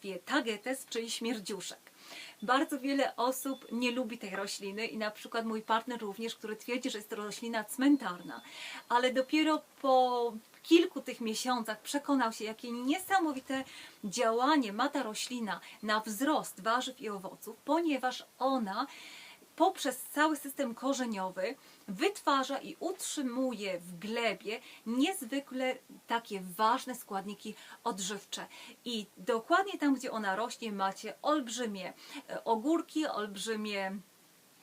nazwie tagetes, czyli śmierdziuszek. Bardzo wiele osób nie lubi tej rośliny i na przykład mój partner również, który twierdzi, że jest to roślina cmentarna, ale dopiero po kilku tych miesiącach przekonał się, jakie niesamowite działanie ma ta roślina na wzrost warzyw i owoców, ponieważ ona poprzez cały system korzeniowy wytwarza i utrzymuje w glebie niezwykle takie ważne składniki odżywcze. I dokładnie tam, gdzie ona rośnie, macie olbrzymie e, ogórki, olbrzymie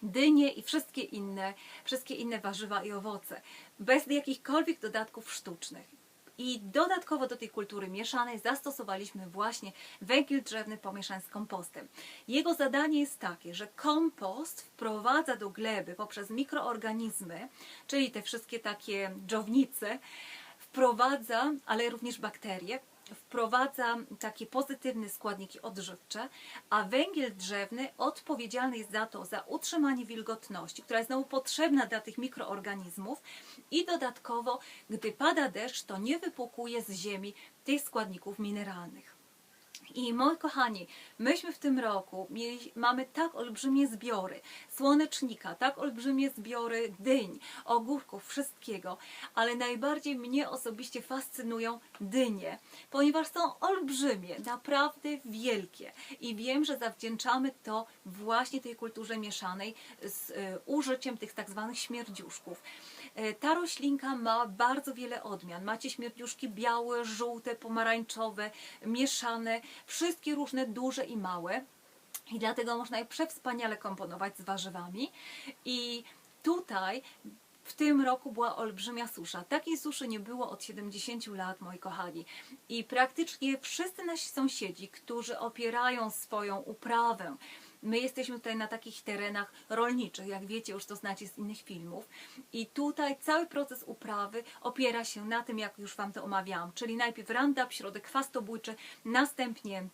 dynie i wszystkie inne, wszystkie inne warzywa i owoce, bez jakichkolwiek dodatków sztucznych. I dodatkowo do tej kultury mieszanej zastosowaliśmy właśnie węgiel drzewny pomieszany z kompostem. Jego zadanie jest takie, że kompost wprowadza do gleby poprzez mikroorganizmy, czyli te wszystkie takie dżownice, wprowadza, ale również bakterie, wprowadza takie pozytywne składniki odżywcze, a węgiel drzewny odpowiedzialny jest za to, za utrzymanie wilgotności, która jest znowu potrzebna dla tych mikroorganizmów i dodatkowo, gdy pada deszcz, to nie wypłukuje z ziemi tych składników mineralnych. I moi kochani, myśmy w tym roku mieli, mamy tak olbrzymie zbiory słonecznika, tak olbrzymie zbiory dyń, ogórków, wszystkiego, ale najbardziej mnie osobiście fascynują dynie, ponieważ są olbrzymie, naprawdę wielkie i wiem, że zawdzięczamy to właśnie tej kulturze mieszanej z y, użyciem tych tak zwanych śmierdziuszków. E, Ta roślinka ma bardzo wiele odmian. Macie śmierdziuszki białe, żółte, pomarańczowe, mieszane, wszystkie różne, duże i małe. I dlatego można je przewspaniale komponować z warzywami. I tutaj w tym roku była olbrzymia susza. Takiej suszy nie było od 70 lat, moi kochani. I praktycznie wszyscy nasi sąsiedzi, którzy opierają swoją uprawę, My jesteśmy tutaj na takich terenach rolniczych, jak wiecie, już to znacie z innych filmów. I tutaj cały proces uprawy opiera się na tym, jak już Wam to omawiałam, czyli najpierw Roundup, środek chwastobójczy, następnie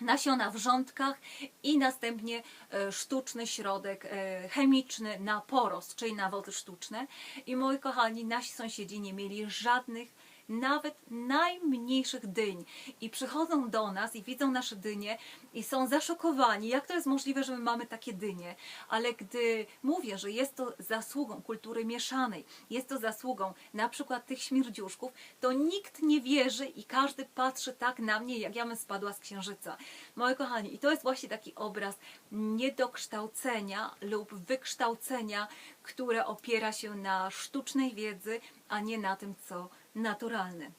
nasiona w rządkach i następnie e, sztuczny środek e, chemiczny na porost, czyli nawozy sztuczne. I moi kochani, nasi sąsiedzi nie mieli żadnych nawet najmniejszych dyń i przychodzą do nas i widzą nasze dynie i są zaszokowani, jak to jest możliwe, że my mamy takie dynie. Ale gdy mówię, że jest to zasługą kultury mieszanej, jest to zasługą na przykład tych śmierdziuszków, to nikt nie wierzy i każdy patrzy tak na mnie, jak ja bym spadła z księżyca. Moi kochani, i to jest właśnie taki obraz niedokształcenia lub wykształcenia, które opiera się na sztucznej wiedzy, a nie na tym, co naturalne.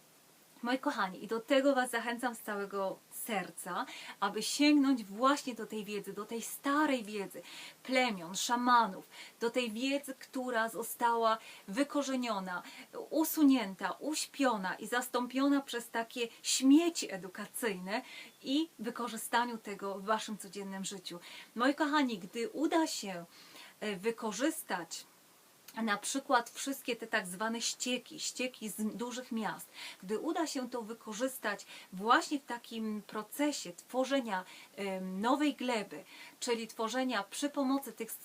Moi kochani, i do tego Was zachęcam z całego serca, aby sięgnąć właśnie do tej wiedzy, do tej starej wiedzy plemion, szamanów, do tej wiedzy, która została wykorzeniona, usunięta, uśpiona i zastąpiona przez takie śmieci edukacyjne i wykorzystaniu tego w Waszym codziennym życiu. Moi kochani, gdy uda się e, wykorzystać na przykład wszystkie te tak zwane ścieki, ścieki z dużych miast, gdy uda się to wykorzystać właśnie w takim procesie tworzenia nowej gleby, czyli tworzenia przy pomocy tych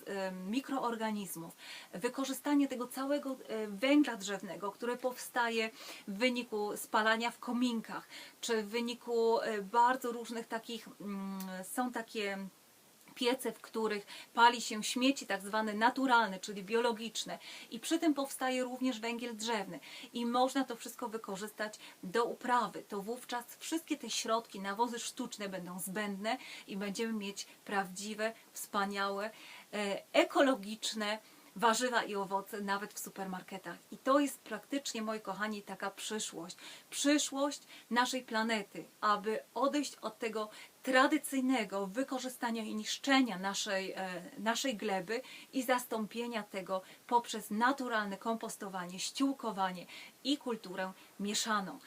mikroorganizmów, wykorzystanie tego całego e, węgla drzewnego, które powstaje w wyniku spalania w kominkach, czy w wyniku e, bardzo różnych takich, mm, są takie piece, w których pali się śmieci tak zwane naturalne, czyli biologiczne i przy tym powstaje również węgiel drzewny i można to wszystko wykorzystać do uprawy. To wówczas wszystkie te środki, nawozy sztuczne będą zbędne i będziemy mieć prawdziwe, wspaniałe, e, ekologiczne warzywa i owoce nawet w supermarketach. I to jest praktycznie, moi kochani, taka przyszłość. Przyszłość naszej planety, aby odejść od tego tradycyjnego wykorzystania i niszczenia naszej, e, naszej gleby i zastąpienia tego poprzez naturalne kompostowanie, ściółkowanie i kulturę mieszaną.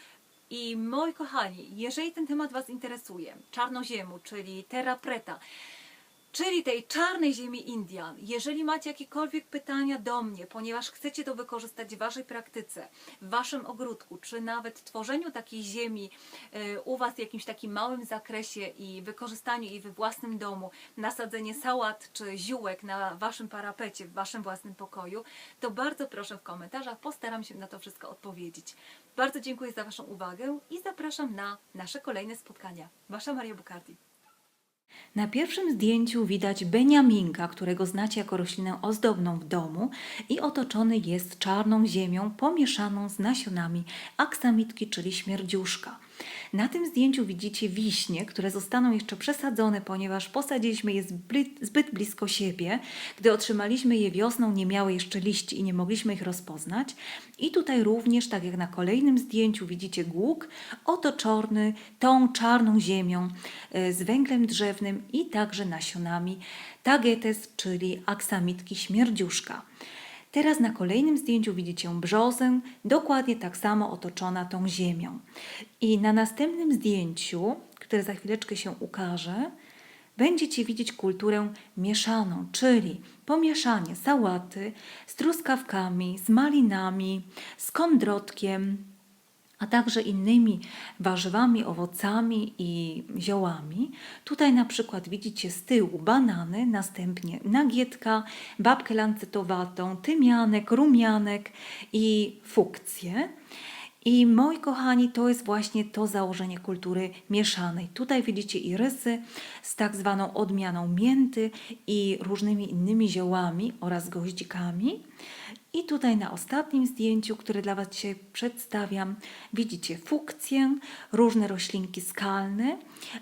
I moi kochani, jeżeli ten temat Was interesuje, czarnoziemu, czyli terra preta, czyli tej czarnej ziemi Indian. Jeżeli macie jakiekolwiek pytania do mnie, ponieważ chcecie to wykorzystać w Waszej praktyce, w Waszym ogródku, czy nawet tworzeniu takiej ziemi y, u Was w jakimś takim małym zakresie i wykorzystaniu jej we własnym domu, nasadzenie sałat czy ziółek na Waszym parapecie, w Waszym własnym pokoju, to bardzo proszę w komentarzach, postaram się na to wszystko odpowiedzieć. Bardzo dziękuję za Waszą uwagę i zapraszam na nasze kolejne spotkania. Wasza Maria Bukardi. Na pierwszym zdjęciu widać Beniaminka, którego znacie jako roślinę ozdobną w domu i otoczony jest czarną ziemią pomieszaną z nasionami aksamitki, czyli śmierdziuszka. Na tym zdjęciu widzicie wiśnie, które zostaną jeszcze przesadzone, ponieważ posadziliśmy je zbyt, blisko siebie. Gdy otrzymaliśmy je wiosną, nie miały jeszcze liści i nie mogliśmy ich rozpoznać. I tutaj również, tak jak na kolejnym zdjęciu, widzicie głuk otoczony tą czarną ziemią e, z węglem drzewnym i także nasionami tagetes, czyli aksamitki śmierdziuszka. Teraz na kolejnym zdjęciu widzicie brzozę, dokładnie tak samo otoczona tą ziemią. I na następnym zdjęciu, które za chwileczkę się ukaże, będziecie widzieć kulturę mieszaną, czyli pomieszanie sałaty z truskawkami, z malinami, z kondrotkiem, a także innymi warzywami, owocami i ziołami. Tutaj na przykład widzicie z tyłu banany, następnie nagietka, babkę lancetowatą, tymianek, rumianek i fukcję. I moi kochani, to jest właśnie to założenie kultury mieszanej. Tutaj widzicie irysy z tak zwaną odmianą mięty i różnymi innymi ziołami oraz goździkami. I tutaj na ostatnim zdjęciu, które dla Was dzisiaj przedstawiam, widzicie fukcję, różne roślinki skalne,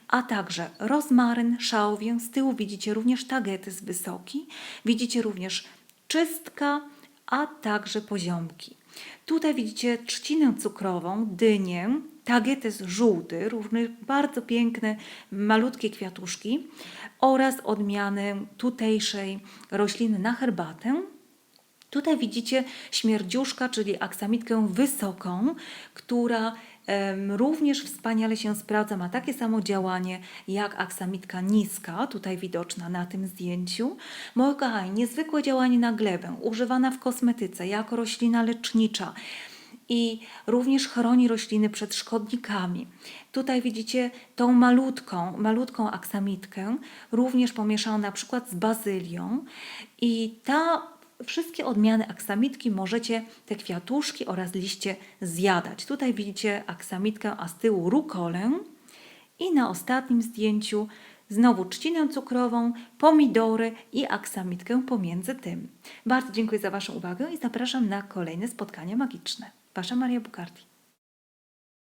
a także rozmaryn, szałwię. Z tyłu widzicie również tagetys wysoki, widzicie również czystka, a także poziomki. Tutaj widzicie trzcinę cukrową, dynię, tagetys żółty, również bardzo piękne, malutkie kwiatuszki oraz odmianę tutejszej rośliny na herbatę. Tutaj widzicie śmierdziuszka, czyli aksamitkę wysoką, która również wspaniale się sprawdza, ma takie samo działanie jak aksamitka niska, tutaj widoczna na tym zdjęciu. Moi kochani, niezwykłe działanie na glebę, używana w kosmetyce jako roślina lecznicza i również chroni rośliny przed szkodnikami. Tutaj widzicie tą malutką, malutką aksamitkę, również pomieszaną na przykład z bazylią i ta wszystkie odmiany aksamitki możecie te kwiatuszki oraz liście zjadać. Tutaj widzicie aksamitkę, a z tyłu rukolę i na ostatnim zdjęciu znowu trzcinę cukrową, pomidory i aksamitkę pomiędzy tym. Bardzo dziękuję za Waszą uwagę i zapraszam na kolejne spotkania magiczne. Wasza Maria Bukardi.